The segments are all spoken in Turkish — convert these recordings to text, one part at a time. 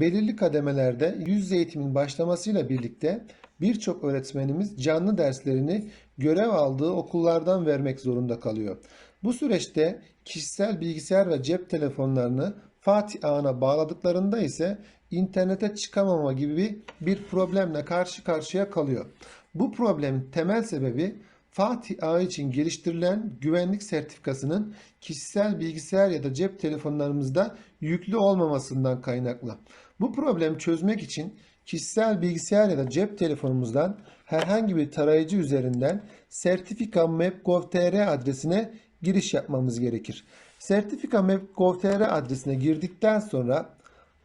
Belirli kademelerde yüz eğitimin başlamasıyla birlikte birçok öğretmenimiz canlı derslerini görev aldığı okullardan vermek zorunda kalıyor. Bu süreçte kişisel bilgisayar ve cep telefonlarını Fatih ağına bağladıklarında ise internete çıkamama gibi bir problemle karşı karşıya kalıyor. Bu problemin temel sebebi Fatih Ağı için geliştirilen güvenlik sertifikasının kişisel bilgisayar ya da cep telefonlarımızda yüklü olmamasından kaynaklı. Bu problemi çözmek için kişisel bilgisayar ya da cep telefonumuzdan herhangi bir tarayıcı üzerinden sertifika.map.gov.tr adresine giriş yapmamız gerekir. Sertifika.map.gov.tr adresine girdikten sonra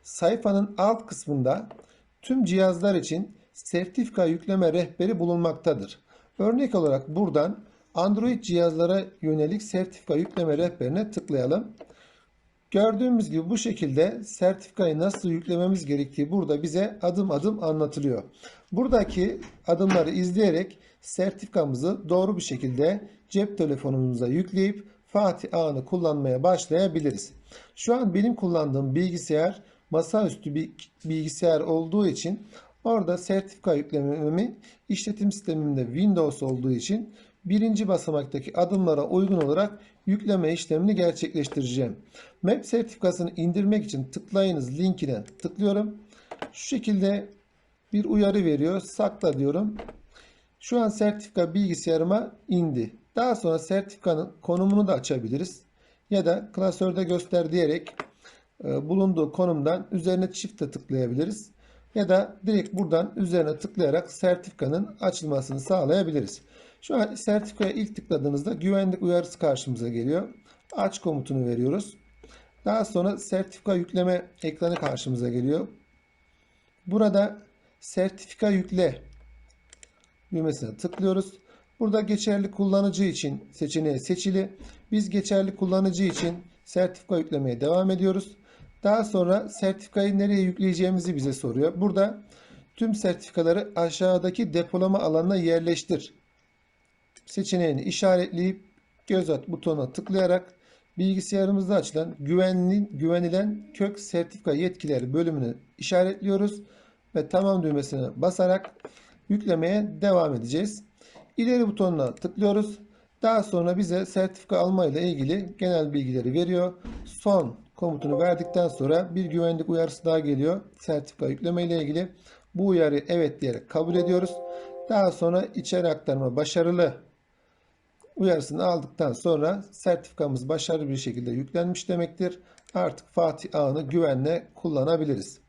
sayfanın alt kısmında tüm cihazlar için sertifika yükleme rehberi bulunmaktadır. Örnek olarak buradan Android cihazlara yönelik sertifika yükleme rehberine tıklayalım. Gördüğümüz gibi bu şekilde sertifikayı nasıl yüklememiz gerektiği burada bize adım adım anlatılıyor. Buradaki adımları izleyerek sertifikamızı doğru bir şekilde cep telefonumuza yükleyip Fatih ağını kullanmaya başlayabiliriz. Şu an benim kullandığım bilgisayar masaüstü bir bilgisayar olduğu için orada sertifika yüklememi işletim sistemimde Windows olduğu için birinci basamaktaki adımlara uygun olarak yükleme işlemini gerçekleştireceğim. Map sertifikasını indirmek için tıklayınız linkine tıklıyorum. Şu şekilde bir uyarı veriyor. Sakla diyorum. Şu an sertifika bilgisayarıma indi. Daha sonra sertifikanın konumunu da açabiliriz. Ya da klasörde göster diyerek e, bulunduğu konumdan üzerine çifte tıklayabiliriz. Ya da direkt buradan üzerine tıklayarak sertifikanın açılmasını sağlayabiliriz. Şu an sertifikaya ilk tıkladığınızda güvenlik uyarısı karşımıza geliyor. Aç komutunu veriyoruz. Daha sonra sertifika yükleme ekranı karşımıza geliyor. Burada sertifika yükle düğmesine tıklıyoruz. Burada geçerli kullanıcı için seçeneği seçili. Biz geçerli kullanıcı için sertifika yüklemeye devam ediyoruz. Daha sonra sertifikayı nereye yükleyeceğimizi bize soruyor. Burada tüm sertifikaları aşağıdaki depolama alanına yerleştir seçeneğini işaretleyip göz at butonuna tıklayarak bilgisayarımızda açılan güvenli, güvenilen kök sertifika yetkileri bölümünü işaretliyoruz ve tamam düğmesine basarak yüklemeye devam edeceğiz. İleri butonuna tıklıyoruz. Daha sonra bize sertifika alma ile ilgili genel bilgileri veriyor. Son komutunu verdikten sonra bir güvenlik uyarısı daha geliyor. Sertifika yükleme ile ilgili. Bu uyarıyı evet diyerek kabul ediyoruz. Daha sonra içeri aktarma başarılı uyarısını aldıktan sonra sertifikamız başarılı bir şekilde yüklenmiş demektir. Artık Fatih ağını güvenle kullanabiliriz.